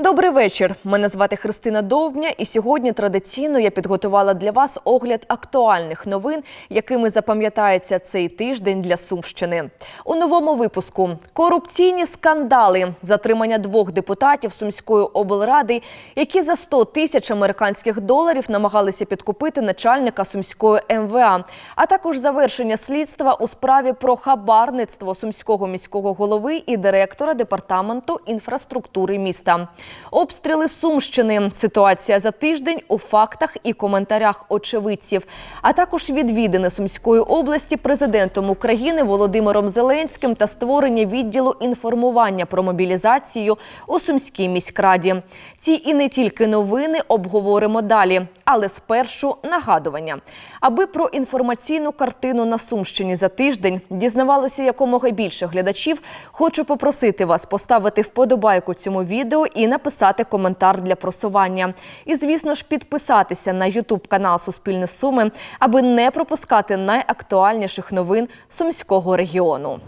Добрий вечір. Мене звати Христина Довбня, і сьогодні традиційно я підготувала для вас огляд актуальних новин, якими запам'ятається цей тиждень для Сумщини. У новому випуску корупційні скандали, затримання двох депутатів Сумської облради, які за 100 тисяч американських доларів намагалися підкупити начальника Сумської МВА, а також завершення слідства у справі про хабарництво сумського міського голови і директора департаменту інфраструктури міста. Обстріли Сумщини. Ситуація за тиждень у фактах і коментарях очевидців, а також відвідини Сумської області президентом України Володимиром Зеленським та створення відділу інформування про мобілізацію у Сумській міськраді. Ці і не тільки новини обговоримо далі, але спершу нагадування. Аби про інформаційну картину на Сумщині за тиждень дізнавалося якомога більше глядачів. Хочу попросити вас поставити вподобайку цьому відео і написати коментар для просування. І, звісно ж, підписатися на Ютуб канал Суспільне Суми, аби не пропускати найактуальніших новин сумського регіону.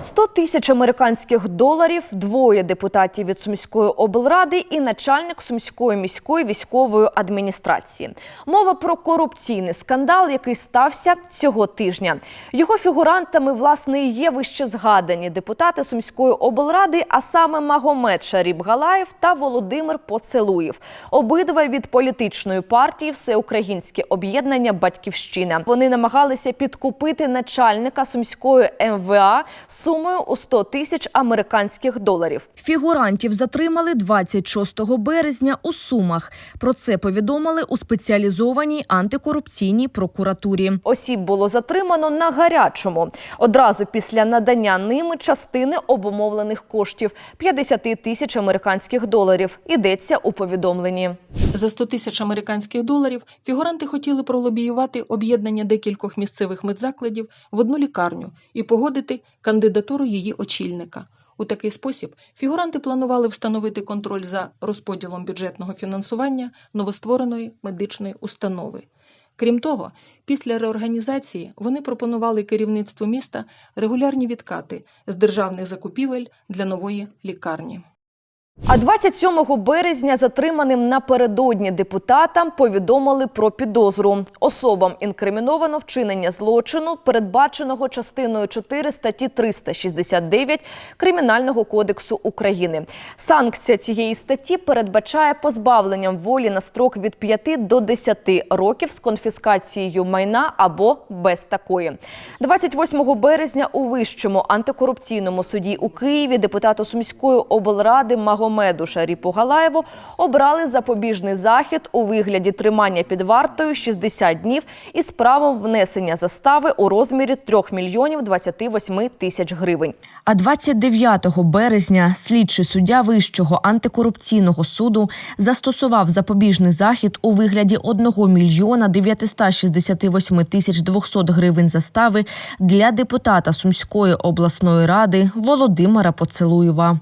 100 тисяч американських доларів, двоє депутатів від Сумської облради і начальник Сумської міської військової адміністрації. Мова про корупційний скандал, який стався цього тижня. Його фігурантами власне є вище згадані депутати Сумської облради, а саме Магомед Шаріб Галаєв та Володимир Поцелуєв. Обидва від політичної партії Всеукраїнське об'єднання Батьківщина. Вони намагалися підкупити начальника Сумської МВА сумою у 100 тисяч американських доларів. Фігурантів затримали 26 березня у Сумах. Про це повідомили у спеціалізованій антикорупційній прокуратурі. Осіб було затримано на гарячому одразу після надання ними частини обумовлених коштів 50 тисяч американських доларів. Йдеться у повідомленні. За 100 тисяч американських доларів фігуранти хотіли пролобіювати об'єднання декількох місцевих медзакладів в одну лікарню і погодити кандидатуру її очільника. У такий спосіб фігуранти планували встановити контроль за розподілом бюджетного фінансування новоствореної медичної установи. Крім того, після реорганізації вони пропонували керівництву міста регулярні відкати з державних закупівель для нової лікарні. А 27 березня затриманим напередодні депутатам повідомили про підозру. Особам інкриміновано вчинення злочину, передбаченого частиною 4 статті 369 Кримінального кодексу України. Санкція цієї статті передбачає позбавленням волі на строк від 5 до 10 років з конфіскацією майна або без такої. 28 березня у вищому антикорупційному суді у Києві депутату Сумської облради Магомеду Шаріпу Галаєву обрали запобіжний захід у вигляді тримання під вартою 60 днів із правом внесення застави у розмірі 3 мільйонів 28 тисяч гривень. А 29 березня слідчий суддя Вищого антикорупційного суду застосував запобіжний захід у вигляді 1 мільйона 968 тисяч 200 гривень застави для депутата Сумської обласної ради Володимира Поцелуєва.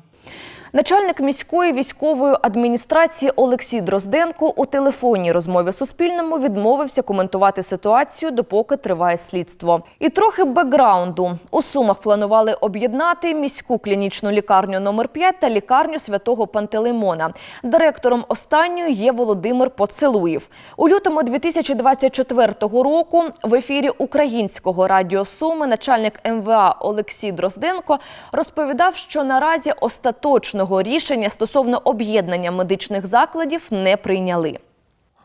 Начальник міської військової адміністрації Олексій Дрозденко у телефонній розмові Суспільному відмовився коментувати ситуацію, допоки триває слідство. І трохи бекграунду у сумах планували об'єднати міську клінічну лікарню номер 5 та лікарню святого Пантелеймона. Директором останньої є Володимир Поцелуєв. У лютому 2024 року в ефірі українського радіо Суми начальник МВА Олексій Дрозденко розповідав, що наразі остаточно рішення стосовно об'єднання медичних закладів не прийняли.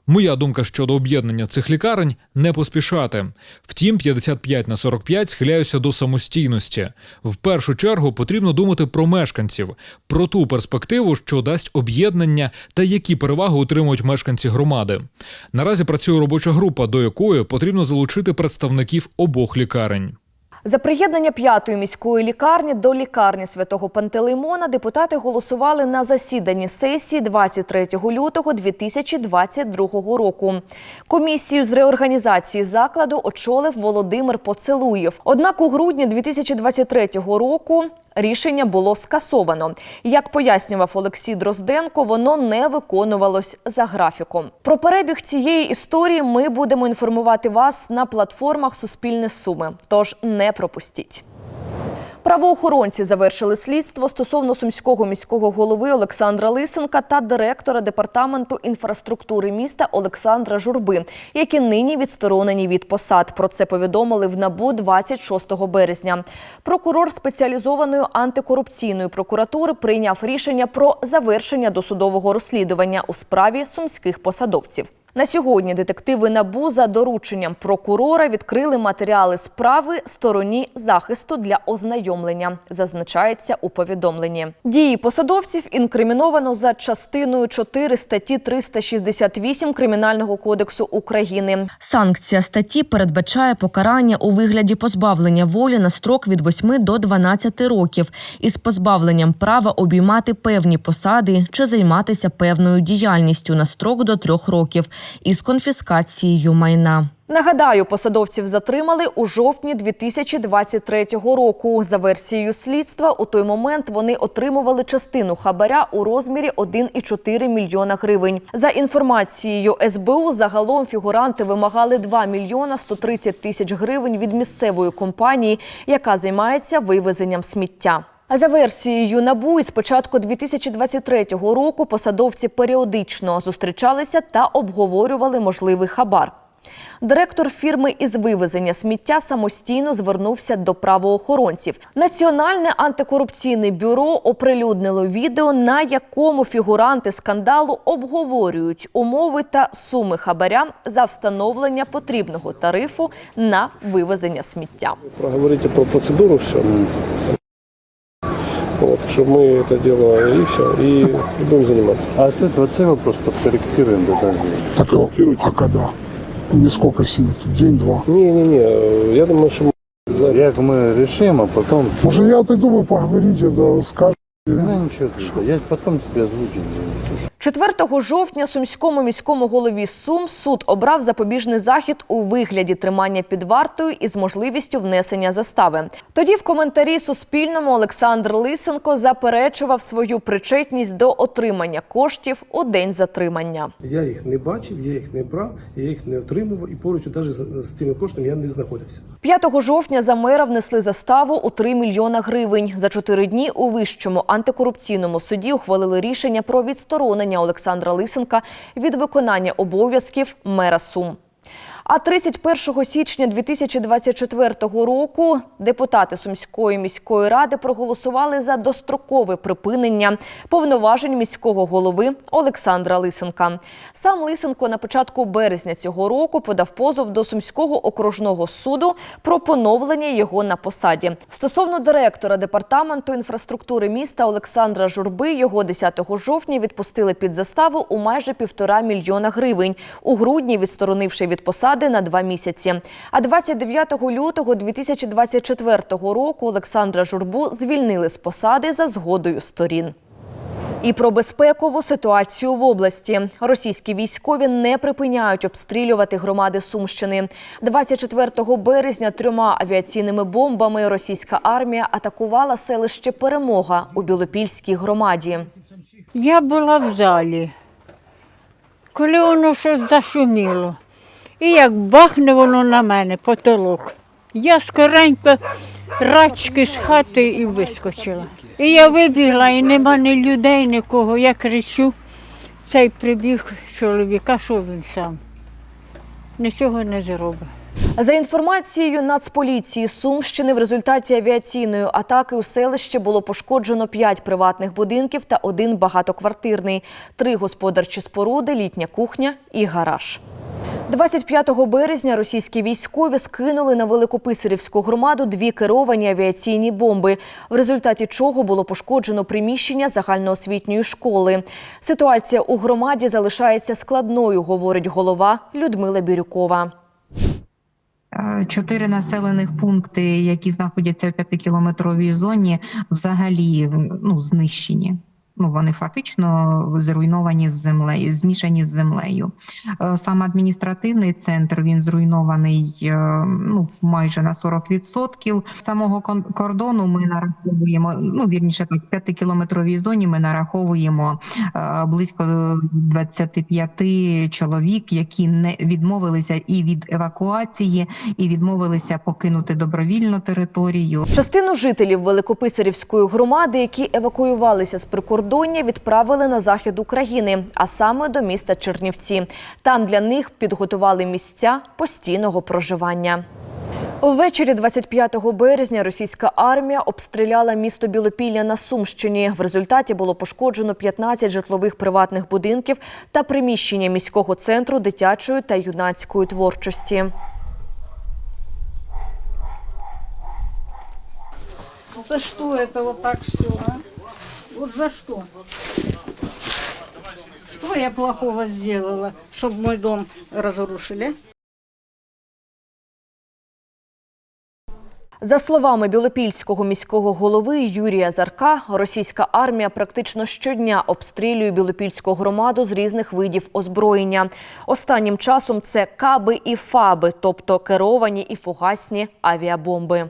Моя думка щодо об'єднання цих лікарень не поспішати. Втім, 55 на 45 схиляюся до самостійності. В першу чергу потрібно думати про мешканців, про ту перспективу, що дасть об'єднання та які переваги отримують мешканці громади. Наразі працює робоча група, до якої потрібно залучити представників обох лікарень. За приєднання п'ятої міської лікарні до лікарні святого Пантелеймона депутати голосували на засіданні сесії 23 лютого 2022 року. Комісію з реорганізації закладу очолив Володимир Поцелуєв. Однак у грудні 2023 року рішення було скасовано. Як пояснював Олексій Дрозденко, воно не виконувалось за графіком. Про перебіг цієї історії ми будемо інформувати вас на платформах Суспільне Суми. Тож не пропустіть. Правоохоронці завершили слідство стосовно сумського міського голови Олександра Лисенка та директора департаменту інфраструктури міста Олександра Журби, які нині відсторонені від посад. Про це повідомили в НАБУ 26 березня. Прокурор спеціалізованої антикорупційної прокуратури прийняв рішення про завершення досудового розслідування у справі сумських посадовців. На сьогодні детективи НАБУ за дорученням прокурора відкрили матеріали справи стороні захисту для ознайомлення, зазначається у повідомленні. Дії посадовців інкриміновано за частиною 4 статті 368 Кримінального кодексу України. Санкція статті передбачає покарання у вигляді позбавлення волі на строк від 8 до 12 років із позбавленням права обіймати певні посади чи займатися певною діяльністю на строк до трьох років із конфіскацією майна. Нагадаю, посадовців затримали у жовтні 2023 року. За версією слідства, у той момент вони отримували частину хабаря у розмірі 1,4 мільйона гривень. За інформацією СБУ, загалом фігуранти вимагали 2 мільйона 130 тисяч гривень від місцевої компанії, яка займається вивезенням сміття. А за версією НАБУ із початку 2023 року посадовці періодично зустрічалися та обговорювали можливий хабар. Директор фірми із вивезення сміття самостійно звернувся до правоохоронців. Національне антикорупційне бюро оприлюднило відео, на якому фігуранти скандалу обговорюють умови та суми хабаря за встановлення потрібного тарифу на вивезення сміття. проговорите про процедуру все. Вот, чтобы мы это дело и все, и, и будем заниматься. А тут оцей вопрос то корректируем до того. Так, а когда? Не сколько сидит? День-два. Не-не-не, я думаю, что мы Як ми рішимо, а потім... Может, я отойду, вы поговорите, да скажете. Ну, нічого, Віка, я потім тобі озвучу. 4 жовтня сумському міському голові Сум суд обрав запобіжний захід у вигляді тримання під вартою із можливістю внесення застави. Тоді в коментарі Суспільному Олександр Лисенко заперечував свою причетність до отримання коштів у день затримання. Я їх не бачив, я їх не брав, я їх не отримував і поруч навіть з, цими коштами я не знаходився. 5 жовтня за мера внесли заставу у 3 мільйона гривень. За чотири дні у вищому антикорупційному суді ухвалили рішення про відсторонення Олександра Лисенка від виконання обов'язків мера Сум. А 31 січня 2024 року депутати Сумської міської ради проголосували за дострокове припинення повноважень міського голови Олександра Лисенка. Сам Лисенко на початку березня цього року подав позов до Сумського окружного суду про поновлення його на посаді. Стосовно директора департаменту інфраструктури міста Олександра Журби, його 10 жовтня відпустили під заставу у майже півтора мільйона гривень. У грудні відсторонивши від посади на два місяці. А 29 лютого 2024 року Олександра Журбу звільнили з посади за згодою сторін. І про безпекову ситуацію в області російські військові не припиняють обстрілювати громади Сумщини. 24 березня трьома авіаційними бомбами російська армія атакувала селище Перемога у Білопільській громаді. Я була в залі, коли воно щось зашуміло. І як бахне воно на мене, потолок. Я скоренько рачки з хати і вискочила. І я вибігла, і нема ні людей, нікого. Я кричу, цей прибіг чоловіка, що він сам. Нічого не зробить. За інформацією Нацполіції Сумщини, в результаті авіаційної атаки у селищі було пошкоджено п'ять приватних будинків та один багатоквартирний, три господарчі споруди, літня кухня і гараж. 25 березня російські військові скинули на Великописарівську громаду дві керовані авіаційні бомби, в результаті чого було пошкоджено приміщення загальноосвітньої школи. Ситуація у громаді залишається складною, говорить голова Людмила Бірюкова. Е, Чотири населених пункти, які знаходяться в п'ятикілометровій зоні, взагалі ну, знищені. Ну, вони фактично зруйновані з землею, змішані з землею. Е, Сам адміністративний центр він зруйнований е, ну, майже на 40%. Самого кордону ми нараховуємо, ну вірніше так, п'ятикілометровій зоні ми нараховуємо е, близько 25 чоловік, які не відмовилися і від евакуації, і відмовилися покинути добровільно територію. Частину жителів Великописарівської громади, які евакуювалися з прикордоння, відправили на захід України, а саме до міста Чернівці. Там для них підготували місця постійного проживання. Ввечері 25 березня російська армія обстріляла місто Білопілля на Сумщині. В результаті було пошкоджено 15 житлових приватних будинків та приміщення міського центру дитячої та юнацької творчості. За что это вот так все, а? Вот за что? Что я плохого сделала, чтобы мой дом разрушили? За словами білопільського міського голови Юрія Зарка, російська армія практично щодня обстрілює білопільську громаду з різних видів озброєння. Останнім часом це каби і фаби, тобто керовані і фугасні авіабомби.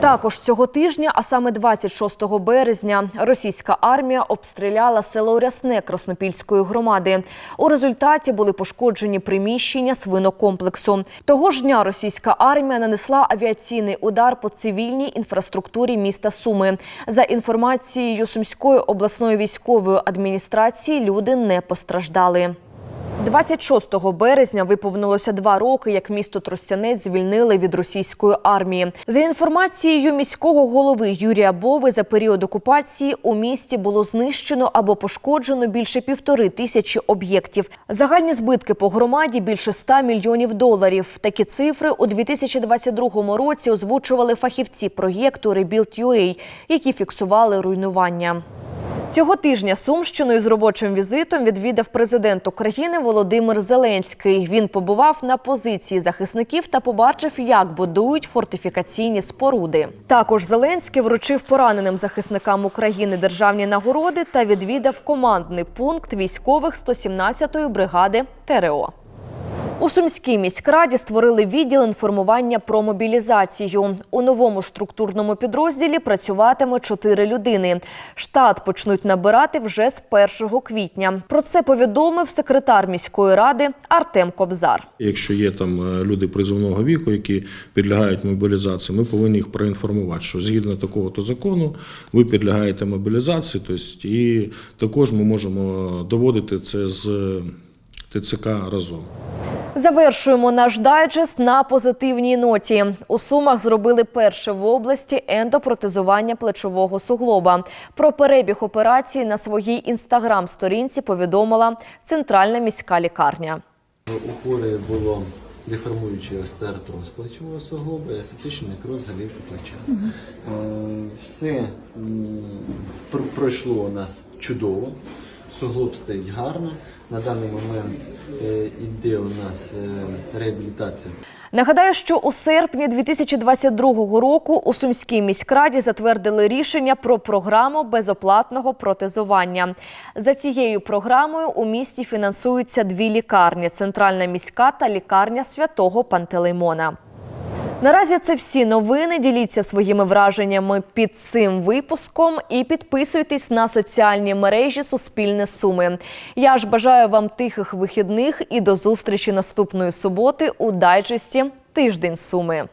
Також цього тижня, а саме 26 березня, російська армія обстріляла село Рясне Краснопільської громади. У результаті були пошкоджені приміщення свинокомплексу. Того ж дня російська армія нанесла авіаційний удар по цивільній інфраструктурі міста Суми. За інформацією Сумської обласної військової адміністрації, люди не постраждали. 26 березня виповнилося два роки, як місто Тростянець звільнили від російської армії. За інформацією міського голови Юрія Бови, за період окупації у місті було знищено або пошкоджено більше півтори тисячі об'єктів. Загальні збитки по громаді більше 100 мільйонів доларів. Такі цифри у 2022 році озвучували фахівці проєкту Rebuild.UA, які фіксували руйнування. Цього тижня Сумщиною з робочим візитом відвідав президент України Володимир Зеленський. Він побував на позиції захисників та побачив, як будують фортифікаційні споруди. Також Зеленський вручив пораненим захисникам України державні нагороди та відвідав командний пункт військових 117-ї бригади ТРО. У Сумській міськраді створили відділ інформування про мобілізацію. У новому структурному підрозділі працюватиме чотири людини. Штат почнуть набирати вже з 1 квітня. Про це повідомив секретар міської ради Артем Кобзар. Якщо є там е, люди призовного віку, які підлягають мобілізації, ми повинні їх проінформувати, що згідно такого то закону ви підлягаєте мобілізації. Тобто, і також ми можемо доводити це з ТЦК разом. Завершуємо наш дайджест на позитивній ноті. У Сумах зробили перше в області ендопротезування плечового суглоба. Про перебіг операції на своїй інстаграм-сторінці повідомила центральна міська лікарня. У хворої було деформуючий остеоартроз плечового суглоба і асептичний некроз галівки плеча. Е, Все пройшло у нас чудово. Суглоб стоїть гарно. На даний момент е, іде у нас е, реабілітація Нагадаю, що у серпні 2022 року у Сумській міськраді затвердили рішення про програму безоплатного протезування. За цією програмою у місті фінансуються дві лікарні: центральна міська та лікарня святого Пантелеймона. Наразі це всі новини. Діліться своїми враженнями під цим випуском і підписуйтесь на соціальні мережі Суспільне Суми. Я ж бажаю вам тихих вихідних і до зустрічі наступної суботи у дайджесті Тиждень Суми.